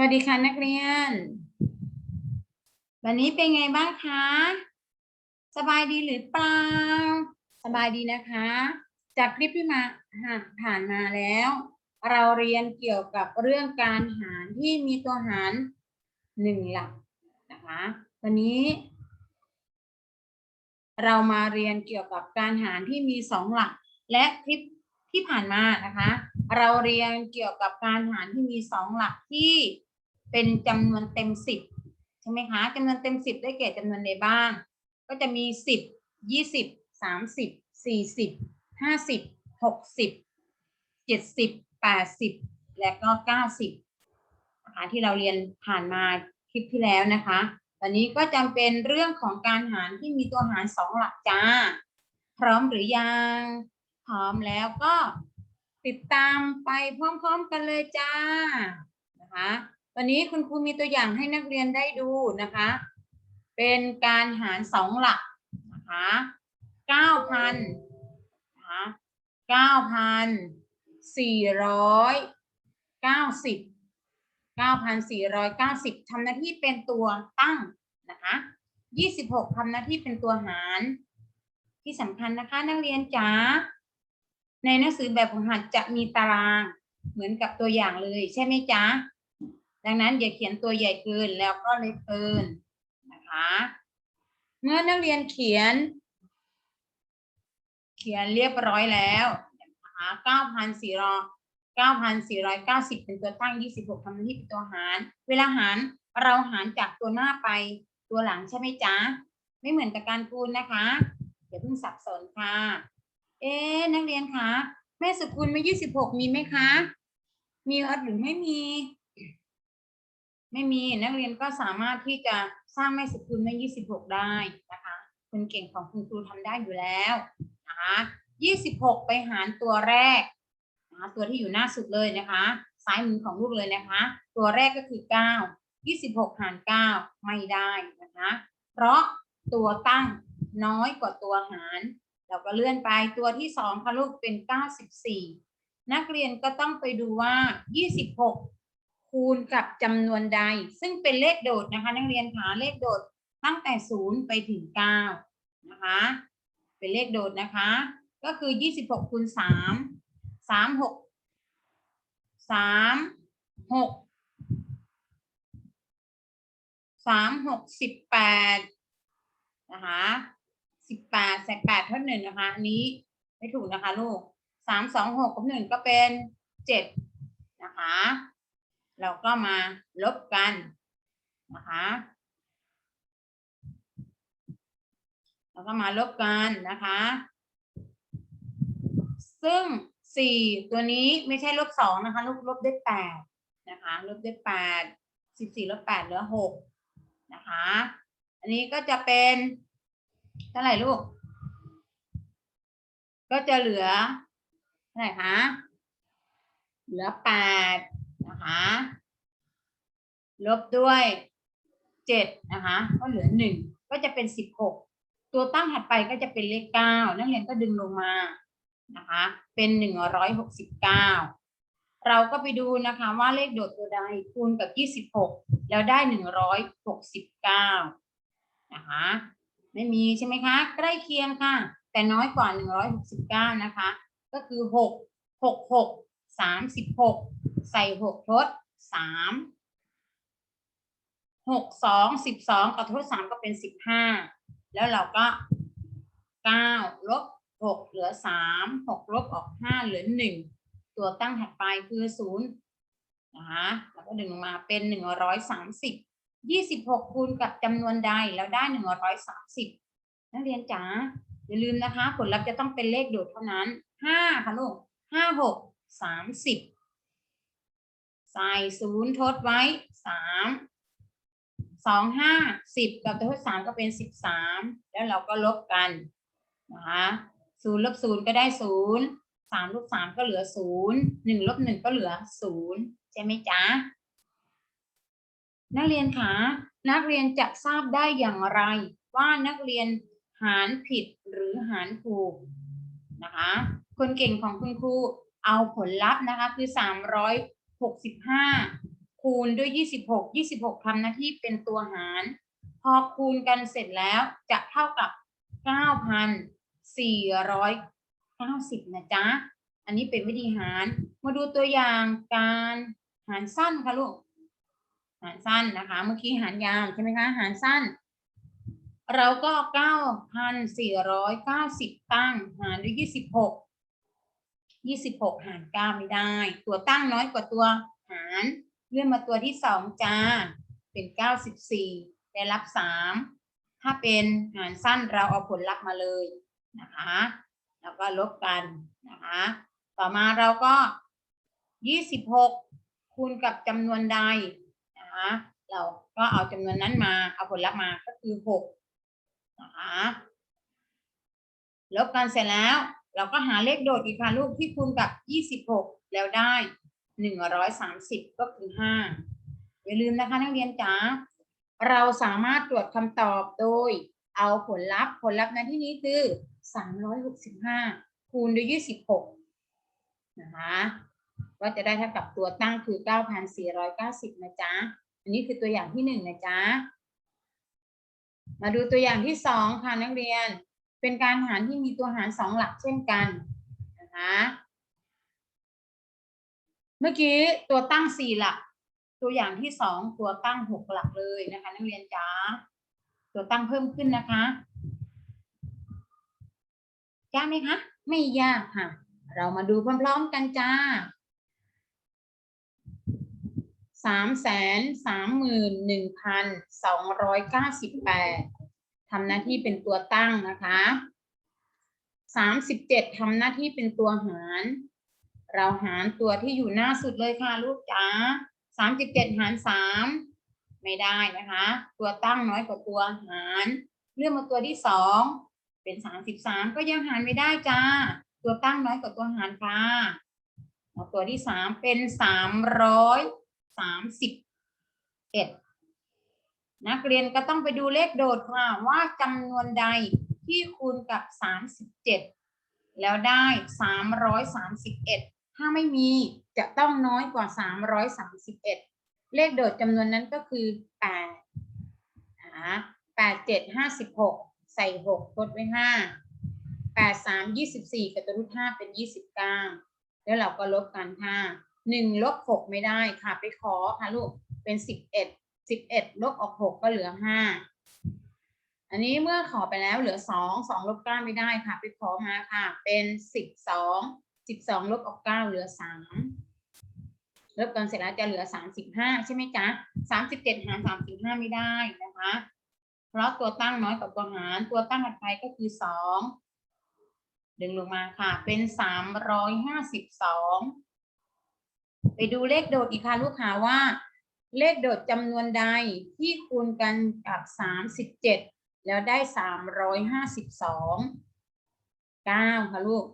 วัสดีค่ะนักเรียน วันนี้เป็นไงบ้างคะ สบายดีหรือเปล่า สบายดีนะคะ จากคลิปที่มาผ่านมาแล้ว เราเรียนเกี่ยวกับเรื่องการหารที่มีตัวหารหนึ่งหลักนะคะ วันนี้ เรามาเรียนเกี่ยวกับการหารที่มีสองหลัก และคลิปที่ผ่านมานะคะ เราเรียนเกี่ยวกับการหารที่มีสองหลักที่ เป็นจำนวนเต็มสิบใช่ไหมคะจำนวนเต็มสิบได้แก่จำนวนใดบ้าง ก็จะมีสิบยี่สิบสามสิบสี่สิบห้าสิบหกสิบเจ็ดสิบแปดสิบและก็เก้าสิบนะคะที่เราเรียนผ่านมาคลิปที่แล้วนะคะ ตอนนี้ก็จำเป็นเรื่องของการหารที่มีตัวหารสองหลักจ้า พร้อมหรือยัง พร้อมแล้วก็ติดตามไปพร้อมๆกันเลยจ้านะคะ วันนี้คุณครูมีตัวอย่างให้นักเรียนได้ดูนะคะ เป็นการหารสองหลักนะคะเก้าพันนะคะเก้าพันสี่ร้อยเก้าสิบเก้าพันสี่ร้อยเก้าสิบทำหน้าที่เป็นตัวตั้งนะคะยี่สิบหกทำหน้าที่เป็นตัวหาร ที่สำคัญนะคะนักเรียนจ๋าในหนังสือแบบฝึกหัดจะมีตารางเหมือนกับตัวอย่างเลยใช่ไหมจ๊ะ ดังนั้นอย่าเขียนตัวใหญ่เกินแล้วก็เล็กเกินนะคะ เมื่อนักเรียนเขียน เขียนเรียบร้อยแล้วนะคะ9,490 เป็นตัวตั้ง 26ทำหน้าที่เป็นตัวหาร เวลาหารเราหารจากตัวหน้าไปตัวหลังใช่ไหมจ๊ะ ไม่เหมือนกับการคูณนะคะอย่าเพิ่งสับสนค่ะ เอ๊นักเรียนคะแม่สกุลมา26 มีไหมคะ มีหรือไม่มี ไม่มีนักเรียนก็สามารถที่จะสร้างแม่สกุลแม่26ได้นะคะคนเก่งของคุณครูทำได้อยู่แล้วนะคะ26ไปหารตัวแรกนะคะตัวที่อยู่หน้าสุดเลยนะคะซ้ายมือของลูกเลยนะคะ ตัวแรกก็คือ9 26หกหาร9ไม่ได้นะคะเพราะตัวตั้งน้อยกว่าตัวหาร เราก็เลื่อนไปตัวที่สองค่ะลูกเป็น94นักเรียนก็ต้องไปดูว่า26 คูณกับจำนวนใด ซึ่งเป็นเลขโดดนะคะ นักเรียนหาเลขโดดตั้งแต่0ไปถึง9นะคะ เป็นเลขโดดนะคะ ก็คือ26คูณ3 3 6 3 6 3 6 18นะคะ18ใส่8เท่าหนึ่งนะคะอันนี้ไม่ถูกนะคะลูก3 2 6กับ1ก็เป็น7นะคะ เราก็มาลบกันนะคะเราก็มาลบกันนะคะ ซึ่งสี่ตัวนี้ไม่ใช่ลบสองนะคะลบลบได้แปดนะคะลบได้แปดสิบสี่ลบแปดเหลือหกนะคะ อันนี้ก็จะเป็นเท่าไหร่ลูก ก็จะเหลือเท่าไหร่คะเหลือแปด นะคะลบด้วยเจ็ดนะคะก็เหลือหนึ่งก็จะเป็นสิบหกตัวตั้งถัดไปก็จะเป็นเลขเก้านักเรียนก็ดึงลงมานะคะเป็นหนึ่งร้อยหกสิบเก้าเราก็ไปดูนะคะว่าเลขโดดตัวใดคูณกับยี่สิบหกแล้วได้หนึ่งร้อยหกสิบเก้านะคะไม่มีใช่ไหมคะ ใกล้เคียงค่ะ แต่น้อยกว่าหนึ่งร้อยหกสิบเก้านะคะ ก็คือหกหกหกสามสิบหก ส่หกทดสามหกสองสิบสองกับทดสามก็เป็นสิบห้าแล้วเราก็เก้าลบหกเหลือสามหกลบออกห้าเหลือหนึ่งตัวตั้งถัดไปคือศูนย์นะคะแล้วก็ดึงลงมาเป็นหนึ่งร้อยสามสิบยี่สิบหกคูณกับจำนวนใดแล้วได้หนึ่งร้อยสามสิบนักเรียนจ๋าอย่าลืมนะคะ ผลลัพธ์จะต้องเป็นเลขโดดเท่านั้นห้าค่ะลูกห้าหกสามสิบ ใส่ศูนย์ทดไว้สามสองห้าสิบกับตัวทดสามก็เป็นสิบสามแล้วเราก็ลบกันนะคะศูนย์ลบศูนย์ก็ได้ศูนย์สามลบสามก็เหลือศูนย์หนึ่งลบหนึ่งก็เหลือศูนย์ใช่ไหมจ๊ะนักเรียนคะนักเรียนจะทราบได้อย่างไร ว่านักเรียนหารผิดหรือหารถูกนะคะคนเก่งของคุณครูเอาผลลัพธ์นะคะคือสามร้อย หกสิบห้าคูณด้วยยี่สิบหกยี่สิบหกคำนะที่เป็นตัวหาร พอคูณกันเสร็จแล้วจะเท่ากับเก้าพันสี่ร้อยเก้าสิบนะจ๊ะ อันนี้เป็นวิธีหาร มาดูตัวอย่างการหารสั้นค่ะลูก หารสั้นนะคะ เมื่อกี้หารยาวใช่ไหมคะ หารสั้น เราก็เก้าพันสี่ร้อยเก้าสิบตั้งหารด้วยยี่สิบหก สิบหกยี่สิบหกหารเก้าไม่ได้ ตัวตั้งน้อยกว่าตัวหาร เลื่อนมาตัวที่สองจ้า เป็นเก้าสิบสี่ได้รับสามถ้าเป็นหารสั้นเราเอาผลลัพธ์มาเลยนะคะ แล้วก็ลบกันนะคะ ต่อมาเราก็ยี่สิบหกคูณกับจำนวนใดนะคะเราก็เอาจำนวนนั้นมา เอาผลลัพธ์มาก็คือหกนะคะ ลบกันเสร็จแล้ว เราก็หาเลขโดดอีกค่ะลูกที่คูณกับยี่สิบหกแล้วได้หนึ่งร้อยสามสิบก็คือห้าอย่าลืมนะคะนักเรียนจ๋าเราสามารถตรวจคำตอบโดย เอาผลลัพธ์ผลลัพธ์ในที่นี้คือสามร้อยหกสิบห้าคูณด้วยยี่สิบหกนะคะว่าจะได้เท่ากับตัวตั้งคือเก้าพันสี่ร้อยเก้าสิบนะจ๊ะ อันนี้คือตัวอย่างที่หนึ่งนะจ๊ะ มาดูตัวอย่างที่สองค่ะนักเรียน เป็นการหารที่มีตัวหารสองหลักเช่นกันนะคะเมื่อกี้ตัวตั้งสี่หลัก ตัวอย่างที่สองตัวตั้งหกหลักเลยนะคะนักเรียนจ๋าตัวตั้งเพิ่มขึ้นนะคะยากไหมคะไม่ยากค่ะ เรามาดูพร้อมๆกันจ้าสามแสนสามหมื่นหนึ่งพันสองร้อยเก้าสิบแปด ทำหน้าที่เป็นตัวตั้งนะคะสามสิบเจ็ดทำหน้าที่เป็นตัวหาร เราหารตัวที่อยู่หน้าสุดเลยค่ะลูกจ๋าสามสิบเจ็ดหารสามไม่ได้นะคะ ตัวตั้งน้อยกว่าตัวหาร เลื่อนมาตัวที่สองเป็นสามสิบสามก็ยังหารไม่ได้จ้า ตัวตั้งน้อยกว่าตัวหารค่ะตัวที่สามเป็นสามร้อยสามสิบเอ็ด นักเรียนก็ต้องไปดูเลขโดดค่ะว่าจำนวนใดที่คูณกับ 37 แล้วได้ 331 ถ้าไม่มีจะต้องน้อยกว่า 331 เลขโดดจำนวนนั้นก็คือ8นะ8 7 56 ใส่ 6 ทดไว้ 5 8 3 24 กับตัวรูท5เป็น 29 แล้วเราก็ลบกันค่ะ 1 ลบ 6 ไม่ได้ค่ะ ไปขอค่ะลูกเป็น 11 สิบเอ็ดลบออกหกก็เหลือห้าอันนี้เมื่อขอไปแล้วเหลือสองสองลบเก้าไม่ได้ค่ะ ไปขอมาค่ะ เป็นสิบสองสิบสองลบออกเก้าเหลือสามลบกันเสร็จแล้วจะเหลือสามสิบห้าใช่ไหมจ๊ะสามสิบเจ็ดหารสามสิบห้าไม่ได้นะคะ เพราะตัวตั้งน้อยกว่าตัวหารตัวตั้งถัดไปก็คือสองดึงลงมาค่ะ เป็นสามร้อยห้าสิบสองไปดูเลขโดดอีกค่ะลูกค้าว่า เลขโดดจำนวนใดที่คูณกันกับสามสิบเจ็ดแล้วได้สามร้อยห้าสิบสองเก้าค่ะลูก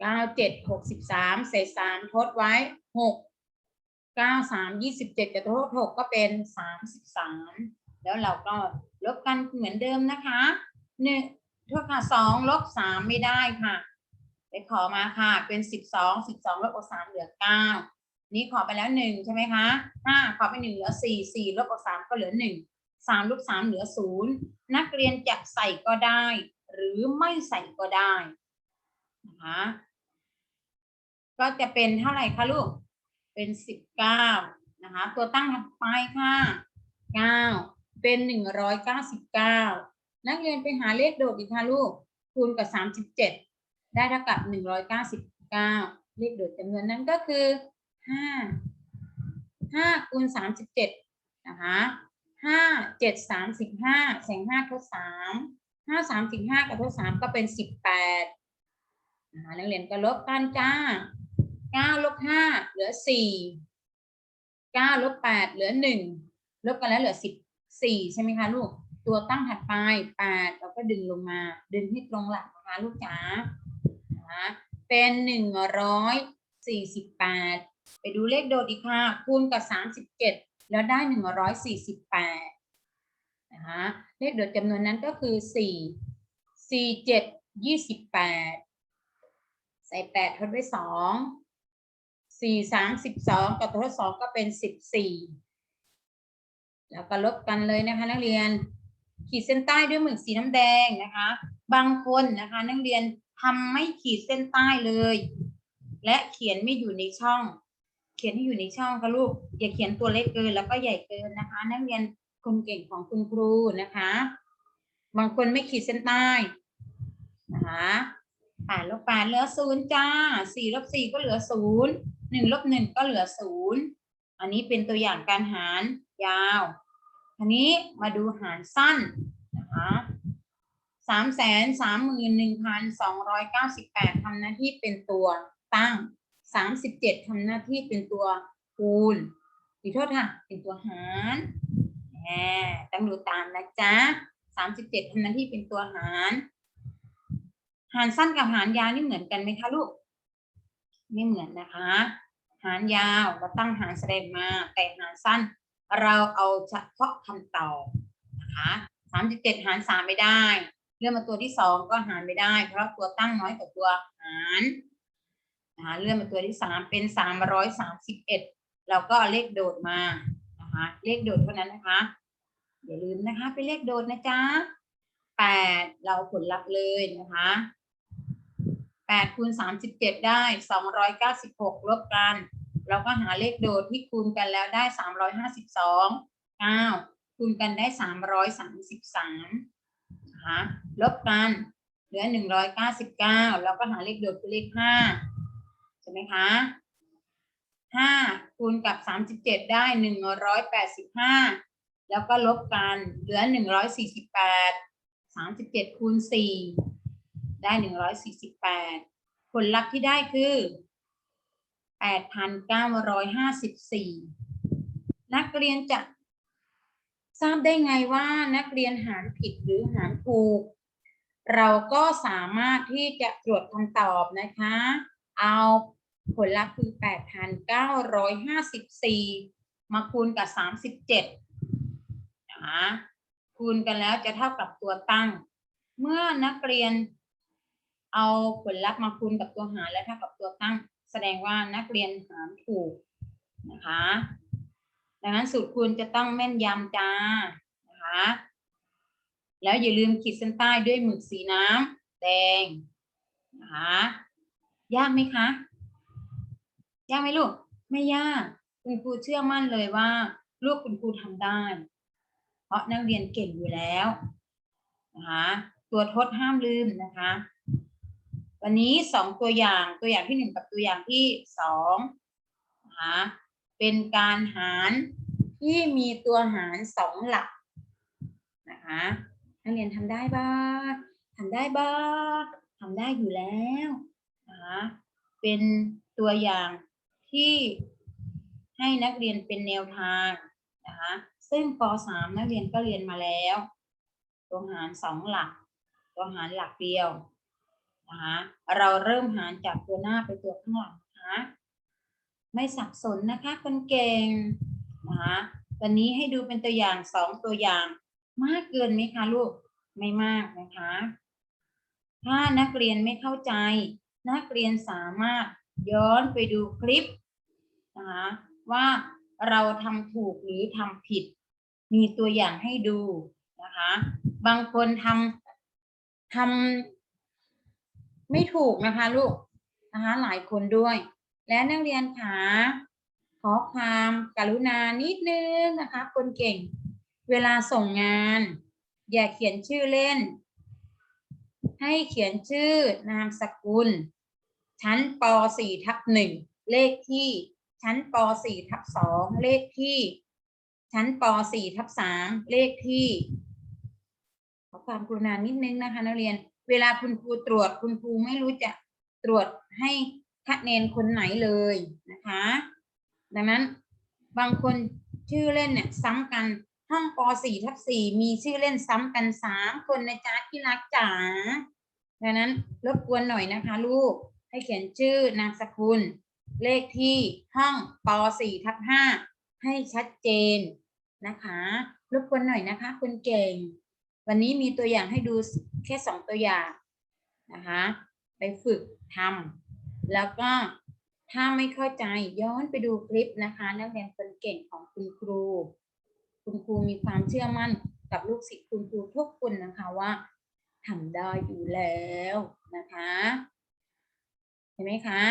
เก้าเจ็ดหกสิบสามใส่สามทดไว้หกเก้าสามยี่สิบเจ็ดกับทดหกก็เป็นสามสิบสามแล้วเราก็ลบกันเหมือนเดิมนะคะหนึ่งโทษค่ะสองลบสามไม่ได้ค่ะ ไปขอมาค่ะ เป็นสิบสองสิบสองลบออกสามเหลือเก้า นี่ขอไปแล้วหนึ่งใช่ไหมคะห้าขอไปหนึ่งเหลือสี่สี่ลบออกสามก็เหลือหนึ่งสามลบสามเหลือศูนย์นักเรียนจะใส่ก็ได้ หรือไม่ใส่ก็ได้นะคะก็จะเป็นเท่าไหร่คะลูก เป็นสิบเก้านะคะ ตัวตั้งถัดไปค่ะเก้าเป็นหนึ่งร้อยเก้าสิบเก้านักเรียนไปหาเลขโดดอีกค่ะลูก คูณกับสามสิบเจ็ดได้เท่ากับหนึ่งร้อยเก้าสิบเก้าเลขโดดจำนวนนั้นก็คือ ห้าห้าคูณสามสิบเจ็ดนะคะห้าเจ็ดสามสิบห้าแสงห้าทดสามห้าสามสิบห้ากับทดสามก็เป็นสิบแปดนะคะนักเรียนก็ลบกันจ้าเก้าลบห้าเหลือสี่เก้าลบแปดเหลือหนึ่งลบกันแล้วเหลือสิบสี่ใช่ไหมคะลูกตัวตั้งถัดไปแปดเราก็ดึงลงมา ดึงให้ตรงหลักนะคะลูกจ๋านะคะเป็นหนึ่งร้อยสี่สิบแปด ไปดูเลขโดดอีกค่ะคูณกับสามสิบเจ็ดแล้วได้หนึ่งร้อยสี่สิบแปดนะคะเลขโดดจำนวนนั้นก็คือสี่สี่เจ็ดยี่สิบแปดใส่แปดทดด้วยสองสี่สามสิบสองกับทดสองก็เป็นสิบสี่แล้วก็ลบกันเลยนะคะนักเรียน ขีดเส้นใต้ด้วยหมึกสีน้ำแดงนะคะ บางคนนะคะนักเรียนทำไม่ขีดเส้นใต้เลย และเขียนไม่อยู่ในช่อง เขียนให้อยู่ในช่องค่ะลูก อย่าเขียนตัวเล็กเกินแล้วก็ใหญ่เกินนะคะ นักเรียนคนเก่งของคุณครูนะคะ บางคนไม่ขีดเส้นใต้นะคะแปดลบแปดเหลือศูนย์จ้าสี่ลบสี่ก็เหลือศูนย์หนึ่งลบหนึ่งก็เหลือศูนย์อันนี้เป็นตัวอย่างการหารยาวทีนี้มาดูหารสั้นนะคะสามแสนสามหมื่นหนึ่งพันสองร้อยเก้าสิบแปดทำหน้าที่เป็นตัวตั้ง สามสิบเจ็ดทำหน้าที่เป็นตัวคูณขอโทษค่ะ เป็นตัวหารแหมต้องดูตามนะจ๊ะสามสิบเจ็ดทำหน้าที่เป็นตัวหาร หารสั้นกับหารยาวนี่เหมือนกันไหมคะลูก ไม่เหมือนนะคะ หารยาวเราตั้งหารแสดงมา แต่หารสั้น เราเอาเฉพาะคำตอบนะคะสามสิบเจ็ดหารสามไม่ได้ เลื่อนมาตัวที่สองก็หารไม่ได้ เพราะตัวตั้งน้อยกว่าตัวหาร นะคะเลื่อนมาตัวที่สามเป็นสามร้อยสามสิบเอ็ดเราก็เลขโดดมานะคะเลขโดดเท่านั้นนะคะอย่าลืมนะคะเป็นเลขโดดนะจ๊ะแปดเราผลลัพธ์เลยนะคะแปดคูณสามสิบเจ็ดได้สองร้อยเก้าสิบหกลบกัน เราก็หาเลขโดดที่คูณกันแล้วได้สามร้อยห้าสิบสองเก้าคูณกันได้สามร้อยสามสิบสามนะคะลบกันเหลือหนึ่งร้อยเก้าสิบเก้าเราก็หาเลขโดดคือเลขห้า ใช่ไหมคะห้าคูณกับสามสิบเจ็ดได้หนึ่งร้อยแปดสิบห้าแล้วก็ลบกันเหลือหนึ่งร้อยสี่สิบแปดสามสิบเจ็ดคูณสี่ได้หนึ่งร้อยสี่สิบแปดผลลัพธ์ที่ได้คือ8,954นักเรียนจะทราบได้ไงว่านักเรียนหารผิดหรือหารถูก เราก็สามารถที่จะตรวจคำตอบนะคะ เอาผลลัพธ์คือ 8,954 มาคูณกับ 37 นะคะคูณกันแล้วจะเท่ากับตัวตั้ง เมื่อนักเรียนเอาผลลัพธ์มาคูณกับตัวหารและเท่ากับตัวตั้ง แสดงว่านักเรียนหารถูกนะคะ ดังนั้นสูตรคูณจะต้องแม่นยำจ้านะคะแล้วอย่าลืมขีดเส้นใต้ด้วยหมึกสีน้ำแดงนะคะ ยากไหมคะ ยากไหมลูก ไม่ยาก คุณครูเชื่อมั่นเลยว่า ลูกคุณครูทำได้ เพราะนักเรียนเก่งอยู่แล้วนะคะตัวทดห้ามลืมนะคะ วันนี้สองตัวอย่างตัวอย่างที่หนึ่งกับตัวอย่างที่สองนะคะเป็นการหารที่มีตัวหารสองหลักนะคะนักเรียนทำได้บ้างทำได้บ้างทำได้อยู่แล้ว นะคะเป็นตัวอย่างที่ให้นักเรียนเป็นแนวทางนะคะซึ่งป .3 นักเรียนก็เรียนมาแล้ว ตัวหารสองหลัก ตัวหารหลักเดียวนะคะเราเริ่มหารจากตัวหน้าไปตัวข้างหลังนะคะไม่สับสนนะคะคนเก่งนะคะวันนี้ให้ดูเป็นตัวอย่างสองตัวอย่างมากเกินไหมคะลูกไม่มากนะคะ ถ้านักเรียนไม่เข้าใจ นักเรียนสามารถย้อนไปดูคลิปนะคะว่าเราทำถูกหรือทำผิด มีตัวอย่างให้ดูนะคะบางคนทำทำไม่ถูกนะคะลูกนะคะหลายคนด้วย และนักเรียนขาขอความกรุณานิดนึงนะคะ คนเก่ง เวลาส่งงาน อย่าเขียนชื่อเล่น ให้เขียนชื่อนามสกุล ชั้นป .4 ทับ1เลขที่ ชั้นป .4 ทับ2เลขที่ ชั้นป .4 ทับ3เลขที่ขอความกรุณานิดนึงนะคะนักเรียน เวลาคุณครูตรวจคุณครูไม่รู้จะตรวจให้คะแนนคนไหนเลยนะคะ ดังนั้นบางคนชื่อเล่นเนี่ยซ้ำกันห้องป .4 ทับ4มีชื่อเล่นซ้ำกันสามคนนะจ๊ะที่รักจ๋าดังนั้นรบกวนหน่อยนะคะลูก ให้เขียนชื่อนามสกุล เลขที่ห้องป .4 ทับ5ให้ชัดเจนนะคะรบกวนหน่อยนะคะคุณเก่ง วันนี้มีตัวอย่างให้ดูแค่สองตัวอย่างนะคะ ไปฝึกทำแล้วก็ถ้าไม่เข้าใจย้อนไปดูคลิปนะคะ นักเรียนคนเก่งของคุณครู คุณครูมีความเชื่อมั่นกับลูกศิษย์คุณครูทุกคนนะคะว่าทำได้อยู่แล้วนะคะ เห็นไหมคะ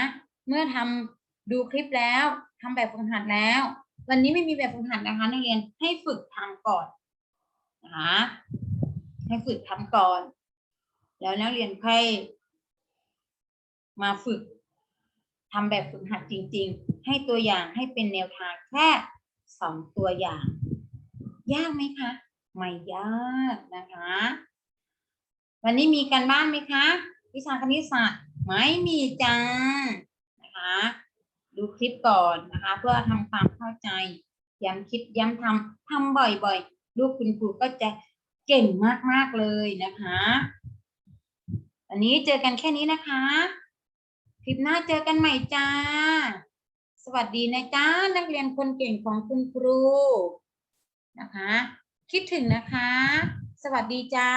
เมื่อทำดูคลิปแล้วทำแบบฝึกหัดแล้ว วันนี้ไม่มีแบบฝึกหัดนะคะนักเรียนให้ฝึกทำก่อนนะคะให้ฝึกทำก่อน แล้วนักเรียนค่อยมาฝึกทำแบบฝึกหัดจริง ๆ ให้ตัวอย่างให้เป็นแนวทางแค่สองตัวอย่าง ยากไหมคะไม่ยากนะคะ วันนี้มีการบ้านไหมคะ วิชาคณิตศาสตร์ ไม่มีจ้านะคะดูคลิปก่อนนะคะ เพื่อทำความเข้าใจ ย้ำคิดย้ำทำทำบ่อยๆ ลูกคุณครูก็จะเก่งมากๆเลยนะคะวันนี้เจอกันแค่นี้นะคะ คลิปหน้าเจอกันใหม่จ้า สวัสดีนะจ้านักเรียนคนเก่งของคุณครูนะคะ คิดถึงนะคะ สวัสดีจ้า